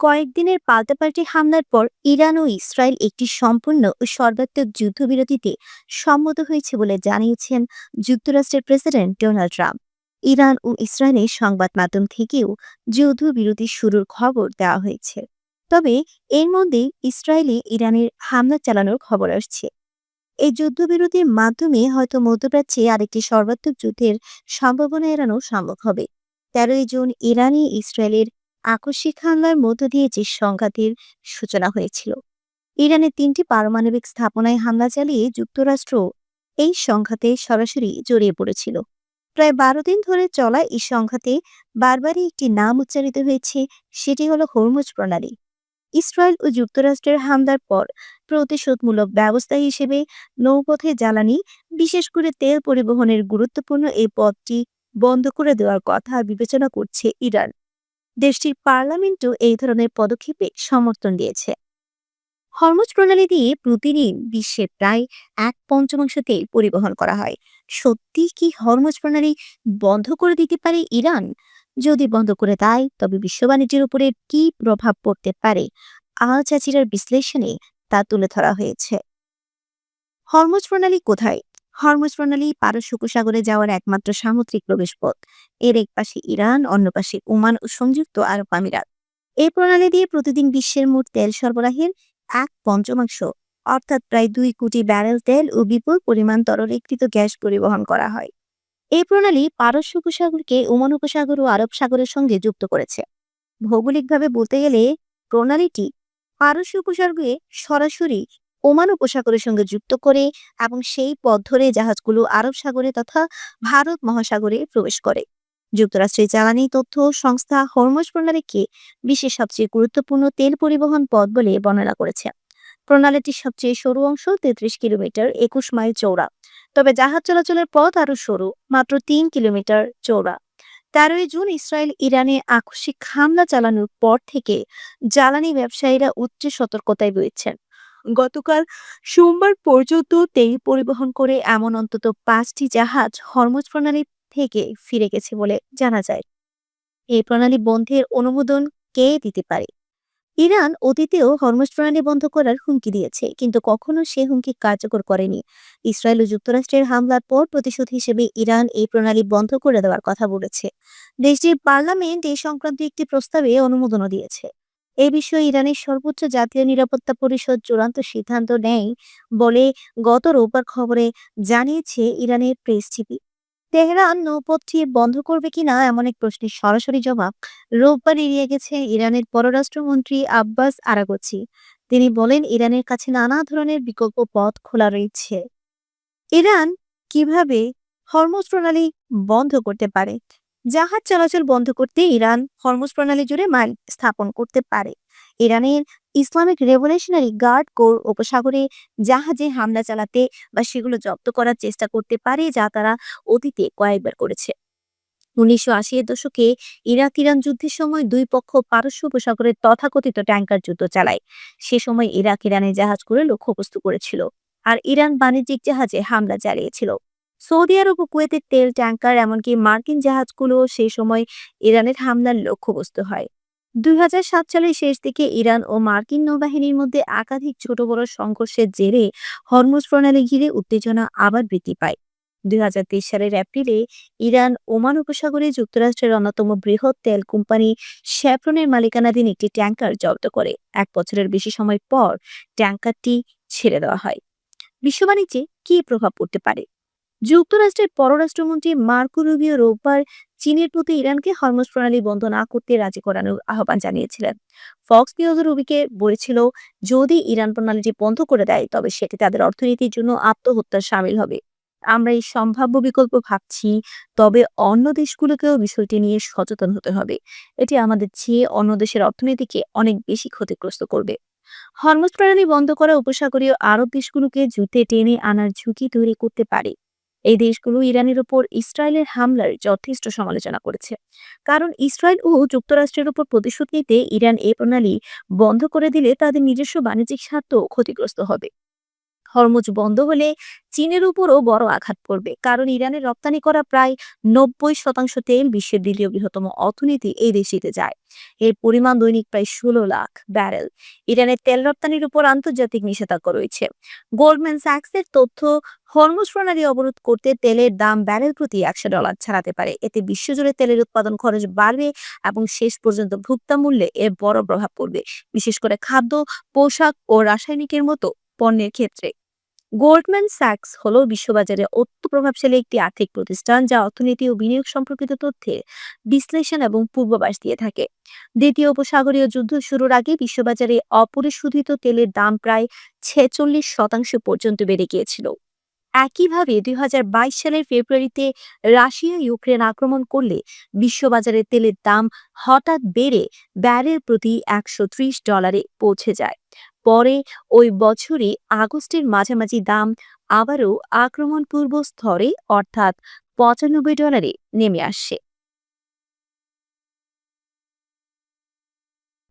কয়েকদিনের পাল্টাপাল্টি হামলার পর ইরান ও ইসরায়েল একটি সম্পূর্ণ ও সর্বাত্মক যুদ্ধবিরতিতে সম্মত হয়েছে বলে জানিয়েছেন যুক্তরাষ্ট্রের প্রেসিডেন্ট ডোনাল্ড ট্রাম্প। ইরান ও ইসরায়েলের সংবাদ মাধ্যম থেকেও যুদ্ধবিরতি শুরুর খবর দেওয়া হয়েছে। তবে এর মধ্যে ইসরায়েলে ইরানের হামলা চালানোর খবর আসছে। এই যুদ্ধবিরতির মাধ্যমে হয়তো মধ্যপ্রাচ্যে আরেকটি সর্বাত্মক যুদ্ধের সম্ভাবনা এড়ানো সম্ভব হবে। তেরোই জুন ইরানি ইসরায়েলের আকস্মিক হামলার মধ্য দিয়ে যে সংঘাতের সূচনা হয়েছিল। ইরানের তিনটি পারমাণবিক স্থাপনায় হামলা চালিয়ে যুক্তরাষ্ট্র এই সংঘাতে সরাসরি জড়িয়ে পড়েছিল। প্রায় বারো দিন ধরে চলা এই সংঘাতে বারবারই একটি নাম উচ্চারিত হয়েছে, সেটি হলো হরমুজ প্রণালী। ইসরায়েল ও যুক্তরাষ্ট্রের হামলার পর প্রতিশোধমূলক ব্যবস্থা হিসেবে নৌপথে জ্বালানি, বিশেষ করে তেল পরিবহনের গুরুত্বপূর্ণ এই পথটি বন্ধ করে দেওয়ার কথা বিবেচনা করছে ইরান। দেশটির পার্লামেন্টও এই ধরনের পদক্ষেপে সমর্থন দিয়েছে। হরমুজ প্রণালী দিয়ে প্রতিদিন বিশ্বে প্রায় এক পঞ্চমাংশ তেল পরিবহন করা হয়। সত্যি কি হরমুজ প্রণালী বন্ধ করে দিতে পারে ইরান? যদি বন্ধ করে দেয়, তবে বিশ্ব বাণিজ্যের উপরে কি প্রভাব পড়তে পারে? আল জাজিরার বিশ্লেষণে তা তুলে ধরা হয়েছে। হরমুজ প্রণালী কোথায়? হরমুজ প্রণালী পারস্য উপসাগরে যাওয়ার একমাত্র সামুদ্রিক প্রবেশপথ। এর এক পাশে ইরান অন্য পাশে ওমান ও সংযুক্ত আরব আমিরাত। এই প্রণালী দিয়ে প্রতিদিন বিশ্বের মোট তেল সরবরাহের এক পঞ্চমাংশ, অর্থাৎ প্রায় দুই কোটি ব্যারেল তেল ও বিপুল পরিমাণ তরলীকৃত গ্যাস পরিবহন করা হয়। এই প্রণালী পারস্য উপসাগরকে ওমান উপসাগর ও আরব সাগরের সঙ্গে যুক্ত করেছে। ভৌগোলিকভাবে বলতে গেলে প্রণালীটি পারস্য উপসাগরে সরাসরি ওমান উপসাগরের সঙ্গে যুক্ত করে এবং সেই পথ ধরে জাহাজগুলো আরব সাগরে তথা ভারত মহাসাগরে প্রবেশ করে। যুক্তরাষ্ট্রের জ্বালানি তথ্য সংস্থা হরমোজ প্রণালীকে বিশ্বের সবচেয়ে গুরুত্বপূর্ণ তেল পরিবহন পথ বলে বর্ণনা করেছে। প্রণালীটির সবচেয়ে সরু অংশ তেত্রিশ কিলোমিটার একুশ মাইল চৌড়া তবে জাহাজ চলাচলের পথ আরও সরু, মাত্র তিন কিলোমিটার চৌড়া তেরোই জুন ইসরায়েল ইরানে আকস্মিক হামলা চালানোর পর থেকে জ্বালানি ব্যবসায়ীরা উচ্চ সতর্কতায় রয়েছেন। গতকাল সোমবার পর্যন্ত তেল পরিবহন করে এমন অন্তত পাঁচটি জাহাজ হরমুজ প্রণালী থেকে ফিরে গেছে বলে জানা যায়। এই প্রণালী বন্ধের অনুমোদন কে দিতে পারে? ইরান অতীতেও হরমুজ প্রণালী বন্ধ করার হুমকি দিয়েছে, কিন্তু কখনো সে হুমকি কার্যকর করেনি। ইসরায়েল ও যুক্তরাষ্ট্রের হামলার পর প্রতিশোধ হিসেবে ইরান এই প্রণালী বন্ধ করে দেওয়ার কথা বলেছে। দেশটির পার্লামেন্ট এই সংক্রান্ত একটি প্রস্তাবে অনুমোদনও দিয়েছে। এ বিষয়ে ইরানের সর্বোচ্চ জাতীয় নিরাপত্তা পরিষদ চূড়ান্ত সিদ্ধান্ত নেয় বলে গত রোববার খবরে জানিয়েছে ইরানের প্রেস টিভি তেহরান নৌপথটি বন্ধ করবে কিনা এমন এক প্রশ্নের সরাসরি জবাব রোববার এড়িয়ে গেছে ইরানের পররাষ্ট্রমন্ত্রী আব্বাস আরাগচি। তিনি বলেন, ইরানের কাছে নানা ধরনের বিকল্প পথ খোলা রয়েছে। ইরান কীভাবে হরমুজ প্রণালী বন্ধ করতে পারে? জাহাজ চলাচল বন্ধ করতে ইরান হরমুজ প্রণালী জুড়ে মাইল স্থাপন করতে পারে। ইরানের ইসলামিক রেভলিউশনারি গার্ড কোর উপসাগরে জাহাজে হামলা চালাতে বা সেগুলো জব্দ করার চেষ্টা করতে পারে যা তারা অতীতে কয়েকবার করেছে। উনিশশো আশি এর দশকে ইরাক ইরান যুদ্ধের সময় দুই পক্ষ পারস্য উপসাগরের তথাকথিত ট্যাঙ্কার যুদ্ধ চালায়। সে সময় ইরাক ইরানের জাহাজ জাহাজগুলো লক্ষ্যবস্তু করেছিল, আর ইরান বাণিজ্যিক জাহাজে হামলা চালিয়েছিল। সৌদি আরব ও কুয়েতের তেল ট্যাঙ্কার এমনকি মার্কিন জাহাজগুলো সেই সময় ইরানের হামলার লক্ষ্যবস্তু হয়। দুই সাত সালের শেষ দিকে ইরান ও মার্কিন নৌবাহিনীর মধ্যে একাধিক ছোট বড় সংঘর্ষের জেরে হরমুজ প্রণালী ঘিরে উত্তেজনা আবার বৃদ্ধি পায়। দুই হাজার তেইশ সালের এপ্রিলে ইরান ওমান উপসাগরে যুক্তরাষ্ট্রের অন্যতম বৃহৎ তেল কোম্পানি শ্যাফরনের মালিকানাধীন একটি ট্যাঙ্কার জব্দ করে। এক বছরের বেশি সময় পর ট্যাঙ্কারটি ছেড়ে দেওয়া হয়। বিশ্ব বাণিজ্যে কি প্রভাব পড়তে পারে? যুক্তরাষ্ট্রের পররাষ্ট্রমন্ত্রী মার্কো রুবিও রোববার চীনের প্রতি ইরানকে হরমুজ প্রণালী বন্ধ না করতে রাজি করানোর আহ্বান জানিয়েছিলেন। ফক্স নিউজ রুবিকে বলেছিল, যদি ইরান প্রণালীটি বন্ধ করে দেয়, তবে সেটি তাদের অর্থনীতির জন্য আত্মহত্যার সামিল হবে। আমরা এই সম্ভাব্য বিকল্প ভাবছি, তবে অন্য দেশগুলোকেও বিষয়টি নিয়ে সচেতন হতে হবে। এটি আমাদের চেয়ে অন্য দেশের অর্থনীতিকে অনেক বেশি ক্ষতিগ্রস্ত করবে। হরমুজ প্রণালী বন্ধ করা উপসাগরীয় আরব দেশগুলোকে যুদ্ধে টেনে আনার ঝুঁকি তৈরি করতে পারে। এই দেশগুলো ইরানের উপর ইসরায়েলের হামলার যথেষ্ট সমালোচনা করেছে। কারণ ইসরায়েল ও যুক্তরাষ্ট্রের উপর প্রতিশোধ নিতে ইরান এ প্রণালী বন্ধ করে দিলে তাদের নিজস্ব বাণিজ্যিক স্বার্থ ক্ষতিগ্রস্ত হবে। হরমুজ বন্ধ হলে চীনের উপরও বড় আঘাত পড়বে। কারণ ইরানের রপ্তানি করা প্রায় নব্বই শতাংশ তেল বিশ্বের দ্বিতীয় বৃহত্তম অর্থনীতি এই দেশটিতে যায়। এর পরিমাণ দৈনিক প্রায় ষোলো লাখ ব্যারেল। ইরানের তেল রপ্তানির উপর আন্তর্জাতিক নিষেধাজ্ঞা রয়েছে। গোল্ডম্যান স্যাক্সের তথ্য, হরমুজ প্রণালী অবরোধ করতে তেলের দাম ব্যারেল প্রতি একশো ডলার ছাড়াতে পারে। এতে বিশ্বজুড়ে তেলের উৎপাদন খরচ বাড়বে এবং শেষ পর্যন্ত ভোক্তা মূল্যে এর বড় প্রভাব পড়বে। বিশেষ করে খাদ্য, পোশাক ও রাসায়নিকের মতো পণ্যের ক্ষেত্রে। গোল্ডম্যান স্যাক্স হল বিশ্ববাজারে অত্যন্ত প্রভাবশালী একটি আর্থিক প্রতিষ্ঠান যা অর্থনীতি ও বিনিয়োগ সম্পর্কিত তথ্যের বিশ্লেষণ এবং পূর্বাভাস দিয়ে থাকে। দ্বিতীয় উপসাগরীয় যুদ্ধ শুরুর আগে বিশ্ববাজারে অপরিশোধিত তেলের দাম প্রায় ছেচল্লিশ শতাংশ পর্যন্ত বেড়ে গিয়েছিল। একইভাবে দুই হাজার বাইশ সালের ফেব্রুয়ারিতে রাশিয়া ইউক্রেন আক্রমণ করলে বিশ্ববাজারে তেলের দাম হঠাৎ বেড়ে ব্যারেল প্রতি একশো ত্রিশ ডলারে পৌঁছে যায়। পরে ওই বছরই আগস্টের মাঝামাঝি দাম আবারও আক্রমণ পূর্ব স্তরে, অর্থাৎ পঁচানব্বই ডলারে নেমে আসে